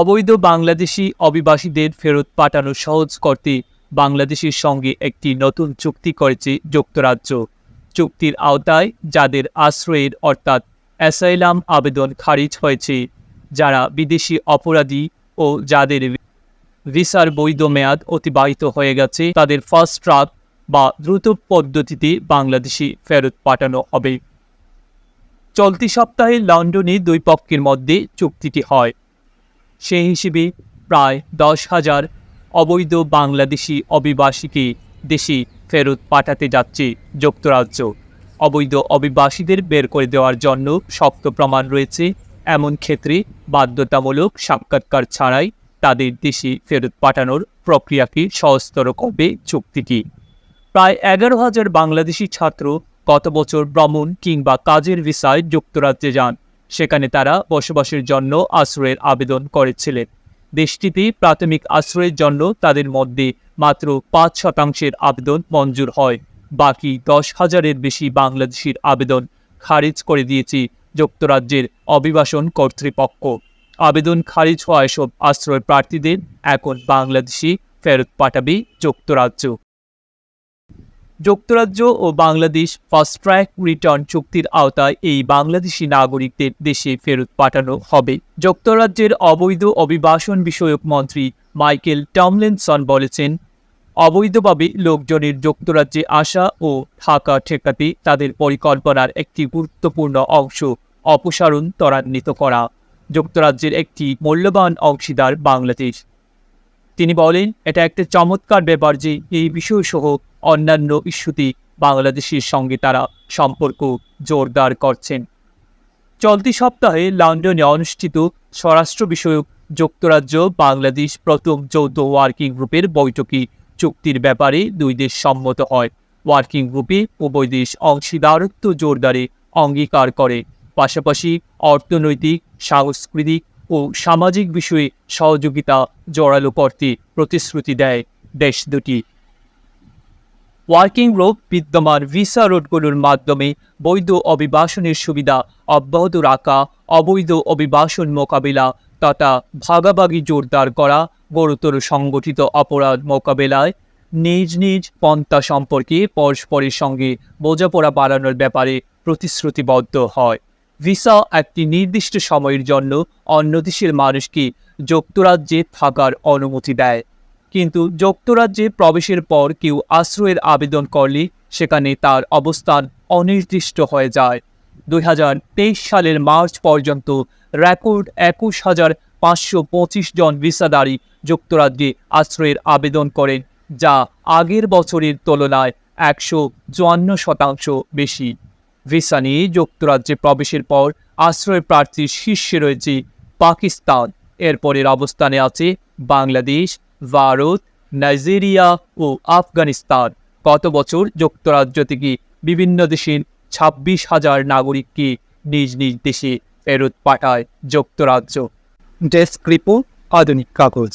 অবৈধ বাংলাদেশি অভিবাসীদের ফেরত পাঠানো সহজ করতে বাংলাদেশের সঙ্গে একটি নতুন চুক্তি করেছে যুক্তরাজ্য। চুক্তির আওতায় যাদের আশ্রয়ের অর্থাৎ অ্যাসাইলাম আবেদন খারিজ হয়েছে, যারা বিদেশি অপরাধী ও যাদের ভিসার বৈধ মেয়াদ অতিবাহিত হয়ে গেছে, তাদের ফার্স্ট ট্রাক বা দ্রুত পদ্ধতিতে বাংলাদেশি ফেরত পাঠানো হবে। চলতি সপ্তাহে লন্ডনে দুই পক্ষের মধ্যে চুক্তিটি হয়। সেই হিসেবে প্রায় দশ হাজার অবৈধ বাংলাদেশি অভিবাসীকে দেশে ফেরত পাঠাতে যাচ্ছে যুক্তরাজ্য। অবৈধ অভিবাসীদের বের করে দেওয়ার জন্য শক্ত প্রমাণ রয়েছে। এমন ক্ষেত্রে বাধ্যতামূলক সাক্ষাৎকার ছাড়াই তাদের দেশে ফেরত পাঠানোর প্রক্রিয়াকে সহজতর করবে চুক্তিটি। প্রায় এগারো হাজার বাংলাদেশি ছাত্র গত বছর ভ্রমণ কিংবা কাজের ভিসায় যুক্তরাজ্যে যান। সেখানে তারা বসবাসের জন্য আশ্রয়ের আবেদন করেছিলেন। দেশটিতে প্রাথমিক আশ্রয়ের জন্য তাদের মধ্যে মাত্র পাঁচ শতাংশের আবেদন মঞ্জুর হয়। বাকি দশ হাজারের বেশি বাংলাদেশির আবেদন খারিজ করে দিয়েছে যুক্তরাজ্যের অভিবাসন কর্তৃপক্ষ। আবেদন খারিজ হওয়া এসব আশ্রয় প্রার্থীদের এখন বাংলাদেশি ফেরত পাঠাবে যুক্তরাজ্য। যুক্তরাজ্য ও বাংলাদেশ ফাস্ট ট্র্যাক রিটার্ন চুক্তির আওতায় এই বাংলাদেশি নাগরিকদের দেশে ফেরত পাঠানো হবে। যুক্তরাজ্যের অবৈধ অভিবাসন বিষয়ক মন্ত্রী মাইকেল টমলিনসন বলেছেন, অবৈধভাবে লোকজনের যুক্তরাজ্যে আসা ও থাকা ঠেকাতে তাদের পরিকল্পনার একটি গুরুত্বপূর্ণ অংশ অপসারণ ত্বরান্বিত করা। যুক্তরাজ্যের একটি মূল্যবান অংশীদার বাংলাদেশ। তিনি বলেন, এটা একটা চমৎকার ব্যাপার যে এই বিষয়সহ অন্যান্য ইস্যুতে বাংলাদেশের সঙ্গে তারা সম্পর্ক জোরদার করছেন। চলতি সপ্তাহে লন্ডনে অনুষ্ঠিত স্বরাষ্ট্র বিষয়ক যুক্তরাজ্য বাংলাদেশ প্রথম যৌথ ওয়ার্কিং গ্রুপের বৈঠকে চুক্তির ব্যাপারে দুই দেশ সম্মত হয়। ওয়ার্কিং গ্রুপে উভয় দেশ অংশীদারত্ব জোরদারে অঙ্গীকার করে। পাশাপাশি অর্থনৈতিক, সাংস্কৃতিক ও সামাজিক বিষয়ে সহযোগিতা জোরালো করতে প্রতিশ্রুতি দেয় দেশ দুটি। ওয়ার্কিং গ্রুপ বিদ্যমান ভিসা রোডগুলোর মাধ্যমে বৈধ অভিবাসনের সুবিধা অব্যাহত রাখা, অবৈধ অভিবাসন মোকাবিলা তথা ভাগাভাগি জোরদার করা গুরুতর সংগঠিত অপরাধ মোকাবেলায় নিজ নিজ পন্থা সম্পর্কে পরস্পরের সঙ্গে বোঝাপড়া বাড়ানোর ব্যাপারে প্রতিশ্রুতিবদ্ধ হয়। ভিসা একটি নির্দিষ্ট সময়ের জন্য অন্য দেশের মানুষকে যুক্তরাজ্যে থাকার অনুমতি দেয়। কিন্তু যুক্তরাজ্যে প্রবেশের পর কেউ আশ্রয়ের আবেদন করলে সেখানে তার অবস্থান অনির্দিষ্ট হয়ে যায়। দুই হাজার তেইশ সালের মার্চ পর্যন্ত রেকর্ড একুশ হাজার পাঁচশো পঁচিশ জন ভিসাদারী যুক্তরাজ্যে আশ্রয়ের আবেদন করেন, যা আগের বছরের তুলনায় একশো চুয়ান্ন শতাংশ বেশি। ভিসা নিয়ে যুক্তরাজ্যে প্রবেশের পর আশ্রয় প্রার্থীর শীর্ষে রয়েছে পাকিস্তান। এরপরের অবস্থানে আছে বাংলাদেশ, ভারত, নাইজেরিয়া ও আফগানিস্তান। গত বছর যুক্তরাজ্য থেকে বিভিন্ন দেশের ছাব্বিশ হাজার নাগরিককে নিজ নিজ দেশে ফেরত পাঠায় যুক্তরাজ্য। ডেস্ক রিপোর্ট, আধুনিক কাগজ।